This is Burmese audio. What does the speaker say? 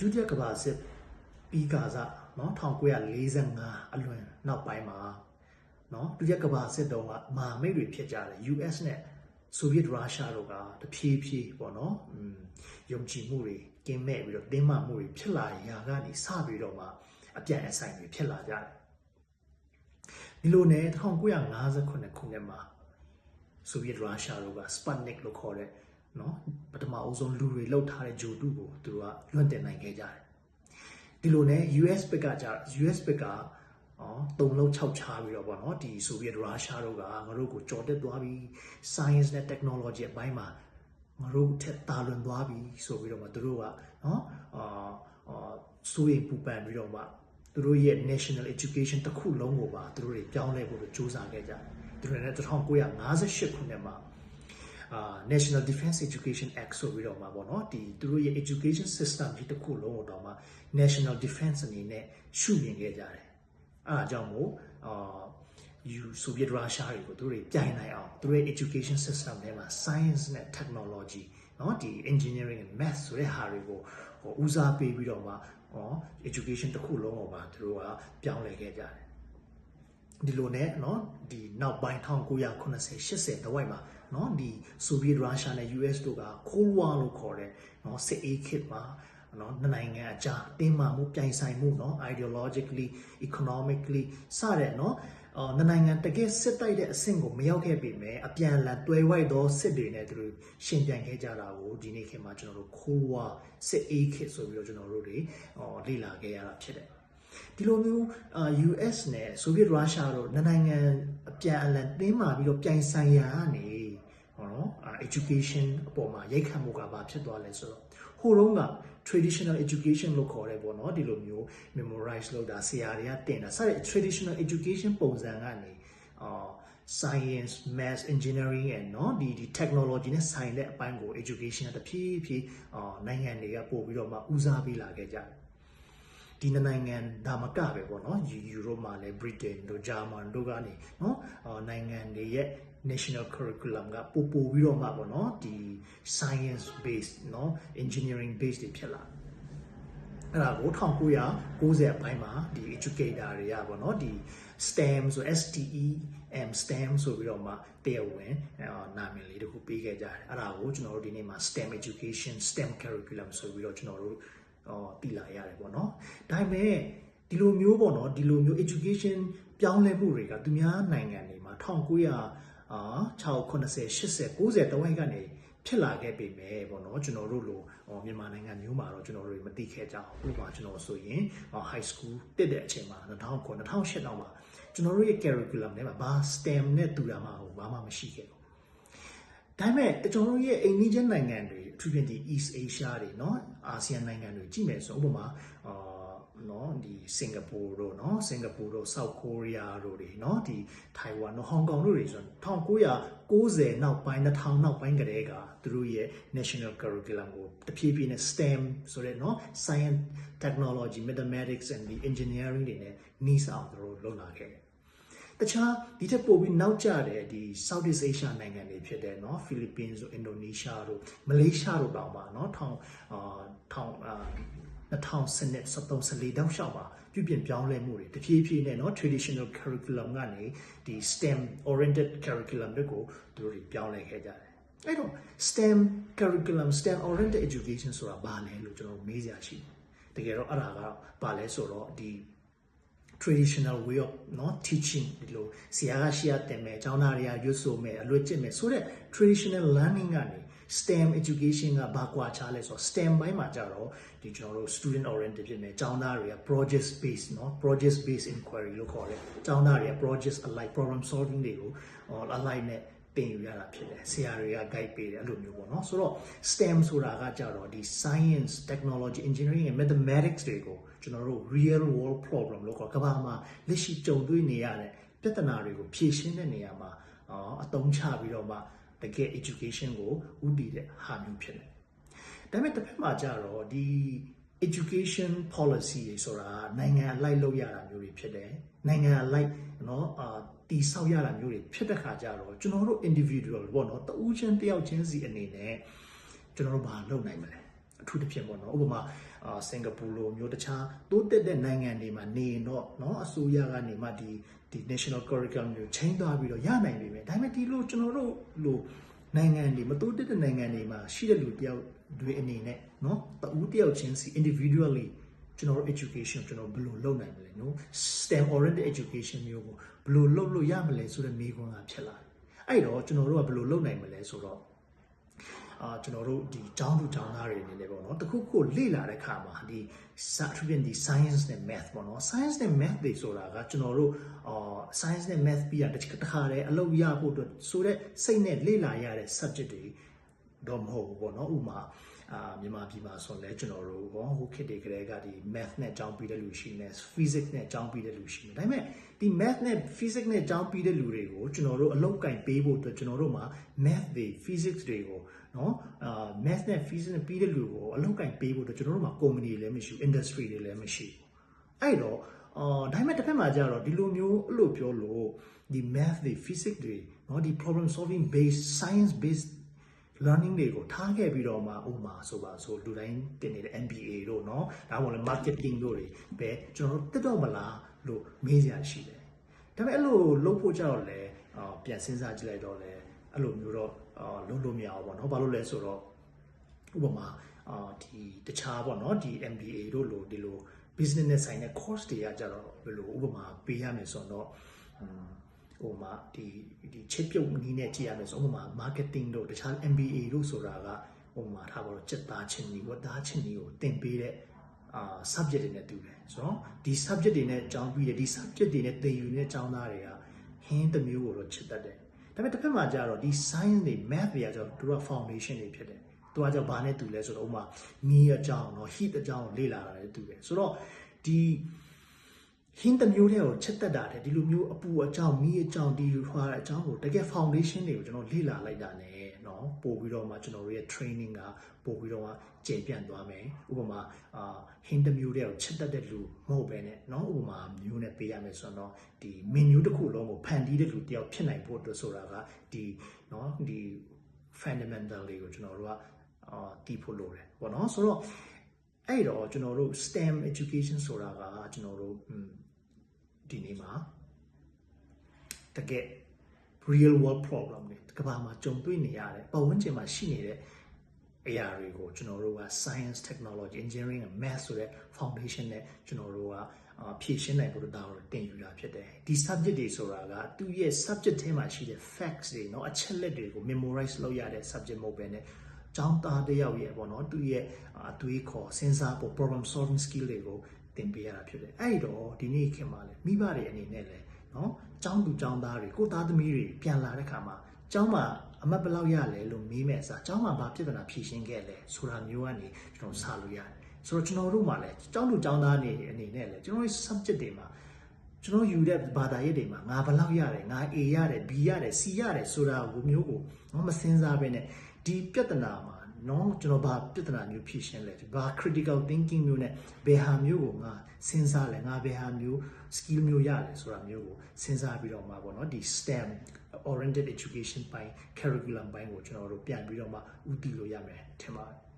ဒုတိယကမ္ဘာစစ်ပြီးကာစနော်1945အလွန်နောက်ပိုင်းမှာနော်ဒုတိယကမ္ဘာစစ်တုန်းကမဟာမိတ်တွေဖြစ်ကြတယ် US နဲ့ဆိုဗီယက်ရုရှားတို့ကတဖြည်းဖြည်းပေါ့နော်ယုံကြည်မှုတွေကင်းမဲ့ပြီးတော့တင်းမာမှုတွေဖြစ်လာရာကနေစပြီးတော့မှအပြန်အဆိုင်တွေဖြစ်လာကြတယ်ဒီလိုနဲ့1958ခုနှစ်မှာဆိုဗီယက်ရုရှားတို့က Sputnik လို့ခေါ်တဲ့ နော်ပထမအဦးဆုံးလူတွေလောက်ထားတဲ့ဂျိုတုကိုသူတို့ကလွှင့်တင်နိုင်ခဲ့ကြတယ်ဒီလိုနဲ့ US ဘက်ကကြ US ဘက်ကအော်တုံလုံး6ချားပြီးတော့ဗောနော်ဒီဆိုဗီယက်ရုရှားတို့ကငါတို့ကိုကြော်တက်သွားပြီး science နဲ့ technology အပိုင်းမှာငါတို့ထက်တာလွန်သွားပြီဆိုပြီးတော့မှသူတို့ကနော်အာအာစိုးရိမ်ပူပန်ပြီးတော့မှသူတို့ရဲ့ national education တစ်ခုလုံးကိုပါသူတို့တွေပြောင်းလဲဖို့စူးစမ်းခဲ့ကြတယ်သူတို့လည်း1958ခုနှစ်မှာအာ National Defense Education Act ဆိုပြီးတော့မှာပေါ့နော်ဒီသူတို့ရဲ့ education system ကြီးတစ်ခုလုံးကိုတော့မှ National Defense အနေနဲ့ရှုမြင်ခဲ့ကြတယ်အဲအကြောင်းမို့အာယူဆိုဗီယက်ရုရှားတွေကိုသူတို့တွေပြိုင်နိုင်အောင်သူတို့ရဲ့ education system ထဲမှာ science နဲ့ technology เนาะဒီ engineering and math ဆိုတဲ့ဟာတွေကိုဟိုဦးစားပေးပြီးတော့မှဟော education တစ်ခုလုံးကိုပါသူတို့ကပြောင်းလဲခဲ့ကြတယ် ဒီလိုနဲ့เนาะဒီနောက်ပိုင်း1980 80တဝိုက်မှာเนาะဒီဆိုဗီယက်ရုရှားနဲ့ US တို့က Cold War လို့ခေါ်တဲ့เนาะစစ်အေးခေတ်မှာနော်နှစ်နိုင်ငံအကြားတင်းမာမှုပြိုင်ဆိုင်မှုเนาะ ideologically economically စတဲ့เนาะအော်နှစ်နိုင်ငံတကယ်စစ်တိုက်တဲ့အဆင့်ကိုမရောက်ခဲ့ပေမဲ့အပြန်အလှန်တွဲဝိုက်သောစစ်တွေနဲ့သူတို့ရှင်ပြန်ခဲ့ကြတာကိုဒီနေ့ခေတ်မှာကျွန်တော်တို့ခိုးဝါစစ်အေးခေတ်ဆိုပြီးတော့ကျွန်တော်တို့တွေအော်လေ့လာခဲ့ရတာဖြစ်တယ် ဒီလိုမျိုး US နဲ့ဆိုဗီယက်ရုရှားတို့နှစ်နိုင်ငံအပြန်အလှန်တင်းမာပြီးတော့ပြိုင်ဆိုင်ရာကနေဟောနော် education အပေါ်မှာရိုက်ခတ်မှုကဘာဖြစ်သွားလဲဆိုတော့ဟိုတုန်းက traditional education လို့ခေါ်တယ်ပေါ့နော်ဒီလိုမျိုး memorize လုပ်တာဆရာတွေကတင်တာစတဲ့ traditional education ပုံစံကနေအာ science math engineering and เนาะဒီဒီ technology နဲ့ဆိုင်တဲ့အပိုင်းကို education ကတဖြည်းဖြည်းအာနိုင်ငံတွေကပို့ပြီးတော့မှဦးစားပေးလာခဲ့ကြတယ် ဒီနိုင်ငံဒါမကပဲပေါ့နော်ယူရိုမှာလည်း Britain တို့ဂျာမန်တို့ကနေနော်နိုင်ငံတွေရဲ့ national curriculum ကပို့ပို့ပြီးတော့မှပေါ့နော်ဒီ science based နော် engineering based တွေဖြစ်လာအဲ့ဒါကို1990အပိုင်းမှာဒီ educator တွေကပေါ့နော်ဒီ STEM ဆို STEM STEM ဆိုပြီးတော့မှတရားဝင်နာမည်လေးတစ်ခုပေးခဲ့ကြတယ်အဲ့ဒါကိုကျွန်တော်တို့ဒီနေ့မှာ STEM education STEM curriculum ဆိုပြီးတော့ကျွန်တော်တို့ အော်တည်လာရတယ်ပေါ့နော်ဒါပေမဲ့ဒီလိုမျိုးပေါ့နော်ဒီလိုမျိုး education ပြောင်းလဲမှုတွေကသူများနိုင်ငံတွေမှာ1900အာ690 80 90တဝိုက်ကနေဖြစ်လာခဲ့ပေမဲ့ပေါ့နော်ကျွန်တော်တို့လိုမြန်မာနိုင်ငံမျိုးမှာတော့ကျွန်တော်တို့မသိခဲ့ကြဘူးဥပမာကျွန်တော်ဆိုရင် high school တက်တဲ့အချိန်မှာ2009 2008တောင်မှာကျွန်တော်တို့ရဲ့ curriculum ထဲမှာဘာ STEM နဲ့တူတာမှဘာမှမရှိခဲ့ဘူးဒါပေမဲ့ကျွန်တော်တို့ရဲ့အိမ်နီးချင်းနိုင်ငံတွေ အထူးဖြင့်ဒီ East Asia တွေเนาะအာဆီယံနိုင်ငံတွေကြည့်မယ်ဆိုဥပမာအာเนาะဒီစင်ကာပူတို့เนาะစင်ကာပူတို့ဆောက်ကိုရီးယားတို့တွေเนาะဒီထိုင်ဝမ်တို့ဟောင်ကောင်တို့တွေဆို1990နောက်ပိုင်း2000နောက်ပိုင်းကတည်းကသူတို့ရဲ့ national curriculum ကိုတဖြည်းဖြည်းနဲ့ STEM ဆိုတဲ့เนาะ science technology mathematics and the engineering တွေနဲ့နှီးဆောင်သူတို့လုပ်လာခဲ့တယ် တခြားဒီထက်ပိုပြီးနောက်ကျတဲ့ဒီ Southeast Asia နိုင်ငံတွေဖြစ်တဲ့เนาะ Philippines တို့ Indonesia တို့ Malaysia တို့တောင်ပါเนาะထောင်အာထောင်အာ2013 14တောက်လျှောက်ပါပြုပြင်ပြောင်းလဲမှုတွေတဖြည်းဖြည်းနဲ့เนาะ traditional curriculum ကနေဒီ STEM oriented curriculum တွေကိုသူတို့ပြောင်းလဲခဲ့ကြတယ်အဲ့တော့ STEM curriculum STEM oriented education ဆိုတာဘာလဲလို့ကျွန်တော်မေးစရာရှိတယ်တကယ်တော့အဲ့ဒါကဘာလဲဆိုတော့ဒီ traditional way of not teaching ဒီလိုဆရာကရှေ့ရတင်မယ်ကျောင်းသားတွေကရွတ်ဆိုမယ်အလွတ်ကျင့်မယ်ဆိုတော့ traditional learning ကနေ STEM education ကဘာကွာခြားလဲဆိုတော့ STEM ဘိုင်းမှာကြတော့ဒီကျွန်တော်တို့ student oriented ဖြစ်မယ်ကျောင်းသားတွေက project based เนาะ project based inquiry လို့ခေါ်တယ်ကျောင်းသားတွေက project alike problem solving တွေကို alike နဲ့ တင်ယူရတာဖြစ်တယ်ဆရာတွေက guide ပေးတယ်အဲ့လိုမျိုးပေါ့နော်ဆိုတော့ STEM ဆိုတာကကြတော့ဒီ science technology engineering and mathematics တွေကိုကျွန်တော်တို့ real world problem လို့ခေါ်ကမ္ဘာမှာလက်ရှိကြုံတွေ့နေရတဲ့ပြဿနာတွေကိုဖြေရှင်းတဲ့နေရာမှာအသုံးချပြီးတော့မှတကယ် education ကိုဥတည်တဲ့ဟာမျိုးဖြစ်တယ်။ဒါပေမဲ့တစ်ဖက်မှာကျတော့ဒီ education policy တွေဆိုတာနိုင်ငံအလိုက်လုပ်ရတာမျိုးတွေဖြစ်တယ်။နိုင်ငံအလိုက်နော်အာတီဆောက်ရတာမျိုးတွေဖြစ်တဲ့ခါကျတော့ကျွန်တော်တို့ individual ပေါ့နော်တဦးချင်းတယောက်ချင်းစီအနေနဲ့ကျွန်တော်တို့ဘာလုပ်နိုင်မလဲ။အထူးသဖြင့်ပေါ့နော်ဥပမာ အာစင်ကာပူလိုမျိုးတခြားတိုးတက်တဲ့နိုင်ငံတွေမှာနေရင်တော့เนาะအစိုးရကနေမှဒီဒီ national curriculum ကိုချိန်သွားပြီးတော့ရနိုင်ပြီပဲဒါပေမဲ့ဒီလိုကျွန်တော်တို့လို နိုင်ငံတွေမတိုးတက်တဲ့နိုင်ငံတွေမှာရှိတဲ့လူတယောက်တွေအနေနဲ့เนาะတဦးတယောက်ချင်းစီ individually ကျွန်တော်တို့ education ကျွန်တော်ဘယ်လိုလုပ်နိုင်မလဲနော် STEM oriented education မျိုးကိုဘယ်လိုလုပ်လို့ရမလဲဆိုတဲ့မေးခွန်းကဖြစ်လာတယ်အဲ့တော့ကျွန်တော်တို့ကဘယ်လိုလုပ်နိုင်မလဲဆိုတော့ အာကျွန်တော်တို့ဒီကျောင်းသူကျောင်းသားတွေအနေနဲ့ပေါ့နော်တခုခုလေ့လာတဲ့အခါမှာဒီစာအထူးဖြင့်ဒီ science နဲ့ math ပေါ့နော် science နဲ့ math တွေဆိုတာကကျွန်တော်တို့အာ science နဲ့ math ပြီးတာတစ်ခါတည်းအလုပ်ရဖို့အတွက်ဆိုတဲ့စိတ်နဲ့လေ့လာရတဲ့ subject တွေတော့မဟုတ်ဘူးပေါ့နော်ဥပမာအာမြန်မာပြည်မှာဆိုလည်းကျွန်တော်တို့ဟောဟိုခေတ်တွေကလေးကဒီ math နဲ့ကျောင်းပြီးတဲ့လူရှိနေ physics နဲ့ကျောင်းပြီးတဲ့လူရှိနေဒါပေမဲ့ဒီ math နဲ့ physics နဲ့ကျောင်းပြီးတဲ့လူတွေကိုကျွန်တော်တို့အလုပ်ကင်ပေးဖို့အတွက်ကျွန်တော်တို့မှာ math တွေ physics တွေကို နော်အာ math နဲ့ physics နဲ့ပြီးတဲ့လူကိုအလုပ်ကင်ပေးဖို့အတွက်ကျွန်တော်တို့မှာ company တွေလည်းမရှိဘူး industry တွေလည်းမရှိဘူးအဲ့တော့အော်ဒါပေမဲ့တစ်ဖက်မှာကျတော့ဒီလိုမျိုးအဲ့လိုပြောလို့ဒီ math တွေ physics တွေเนาะဒီ problem solving based science based learning တွေကိုထားခဲ့ပြီးတော့မှဥပမာဆိုပါဆိုလူတိုင်းတင်နေတဲ့ MBA တို့เนาะဒါမှမဟုတ်လည်း marketing တို့တွေပဲကျွန်တော်တို့တက်တော့မလားလို့မေးစရာရှိတယ်ဒါပေမဲ့အဲ့လိုလုပ်ဖို့ကြတော့လေအာပြန်စဉ်းစားကြည့်လိုက်တော့လေ အဲ့လိုမျိုးတော့လုံးလို့မရဘူးပေါ့နော်ဘာလို့လဲဆိုတော့ဥပမာအာဒီတခြားပေါ့နော်ဒီ MBA တို့လိုဒီလို business နဲ့ဆိုင်တဲ့ course တွေကကြတော့ဘယ်လိုဥပမာပေးရမယ်ဆိုတော့ဟိုမှာဒီဒီချစ်ပြုတ်နည်းနဲ့ကြည့်ရမယ်ဆိုဥပမာ marketing တို့တခြား MBA တို့ဆိုတာကဟိုမှာထားပါတော့စစ်သားချင်းကြီးဝတ်သားချင်းကြီးကိုသင်ပေးတဲ့အာ subject တွေနဲ့တူတယ်ဆိုတော့ဒီ subject တွေနဲ့အကြောင်းပြီးတယ်ဒီ subject တွေနဲ့သင်ယူနေတဲ့ကျောင်းသားတွေကဟင်းတစ်မျိုးကိုတော့ချစ်တတ်တယ် ဒါပေမဲ့တစ်ဖက်မှာကျတော့ဒီ science တွေ math တွေကကျတော့သူက foundation တွေဖြစ်တယ်သူကကြောင့်ဘာနဲ့တူလဲဆိုတော့ဥပမာမီးအကြောင်းเนาะ heat အကြောင်းကိုလေ့လာတာလည်းတူတယ်ဆိုတော့ဒီ ဟင်းတစ်မျိုးတည်းကိုချက်တက်တာတဲ့ဒီလိုမျိုးအပူအကြောင်းမီးအကြောင်းဒီဟွာအကြောင်းကိုတကယ် foundation တွေကိုကျွန်တော်လေ့လာလိုက်တာ ਨੇ เนาะပို့ပြီးတော့မှကျွန်တော်တို့ရဲ့ training ကပို့ပြီးတော့မှကျင့်ပြန့်သွားမယ်ဥပမာအာဟင်းတစ်မျိုးတည်းကိုချက်တက်တဲ့လူမဟုတ်ပဲねเนาะဥပမာမျိုးနဲ့ပေးရမယ်ဆိုတော့ဒီ menu တစ်ခုလုံးကိုဖန်တီးတဲ့လူတယောက်ဖြစ်နိုင်ဖို့အတွက်ဆိုတာကဒီเนาะဒီ fundamental တွေကိုကျွန်တော်တို့ကအာတည်ဖို့လိုတယ်ပေါ့နော်ဆိုတော့ အဲ့တော့ကျွန်တော်တို့ STEM education ဆိုတာကကျွန်တော်တို့ဒီနေ့မှာတကယ် real world problem တွေကဘာမှာကြုံတွေ့နေရတယ်ပတ်ဝန်းကျင်မှာရှိနေတဲ့အရာတွေကိုကျွန်တော်တို့က science technology engineering and math ဆိုတဲ့ foundation နဲ့ကျွန်တော်တို့ကအာဖြည့်ရှင်းနိုင်ဖို့ဒါကိုတင်ယူတာဖြစ်တယ်ဒီ subject တွေဆိုတာကသူ့ရဲ့ subject ထဲမှာရှိတဲ့ facts တွေเนาะအချက်လက်တွေကို memorize လုပ်ရတဲ့ subject မဟုတ်ပဲね ကျောင်းသားတစ်ယောက်ရဲ့ပေါ့နော်သူ့ရဲ့အတွေးခေါ်စဉ်းစားဖို့ problem solving skill တွေကိုသင်ပေးရတာဖြစ်တယ်အဲ့တော့ဒီနေ့ခင်မှာလေမိဘတွေအနေနဲ့လေနော်ကျောင်းသူကျောင်းသားတွေကိုသားသမီးတွေပြန်လာတဲ့ခါမှာကျောင်းမှာအမတ်ဘယ်လောက်ရလဲလို့မေးမဲ့အစားကျောင်းမှာဘာပြဿနာဖြေရှင်းခဲ့လဲဆိုတာမျိုးကနေကျွန်တော်စလို့ရတယ်ဆိုတော့ကျွန်တော်တို့မှာလည်းကျောင်းသူကျောင်းသားတွေအနေနဲ့လည်းကျွန်တော်တို့ subject တွေမှာကျွန်တော်ယူတဲ့ဘာသာရေးတွေမှာငါဘယ်လောက်ရတယ်ငါ A ရတယ် B ရတယ် C ရတယ်ဆိုတာကိုမျိုးကိုမစဉ်းစားဘဲနဲ့ ဒီပြဿနာမှာနော်ကျွန်တော်ဘာပြဿနာမျိုးဖြေရှင်းလဲဘာ critical thinking မျိုးနဲ့ဘယ်ဟာမျိုးကိုငါစဉ်းစားလဲငါဘယ်ဟာမျိုး skill မျိုးရလဲဆိုတာမျိုးကိုစဉ်းစားပြီးတော့မှာပေါ့နော်ဒီ STEM oriented education ပိုင်း curriculum ပိုင်းကိုကျွန်တော်တို့ပြန်ပြီးတော့မှဥတည်လို့ရမယ်ထင်ပါတယ်